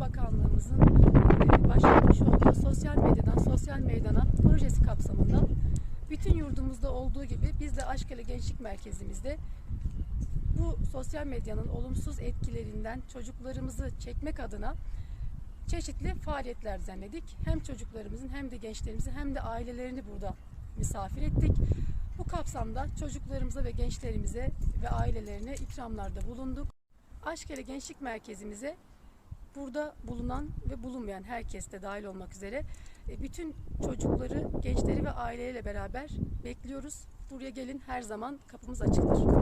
Bakanlığımızın e, başlatmış olduğu sosyal medyadan sosyal meydana projesi kapsamında bütün yurdumuzda olduğu gibi biz de Aşkale Gençlik Merkezimizde bu sosyal medyanın olumsuz etkilerinden çocuklarımızı çekmek adına çeşitli faaliyetler düzenledik. Hem çocuklarımızın hem de gençlerimizin hem de ailelerini burada misafir ettik. Bu kapsamda çocuklarımıza ve gençlerimize ve ailelerine ikramlarda bulunduk. Aşkele Gençlik Merkezimize burada bulunan ve bulunmayan herkes de dahil olmak üzere e, bütün çocukları, gençleri ve aileleriyle beraber bekliyoruz. Buraya gelin her zaman kapımız açıktır.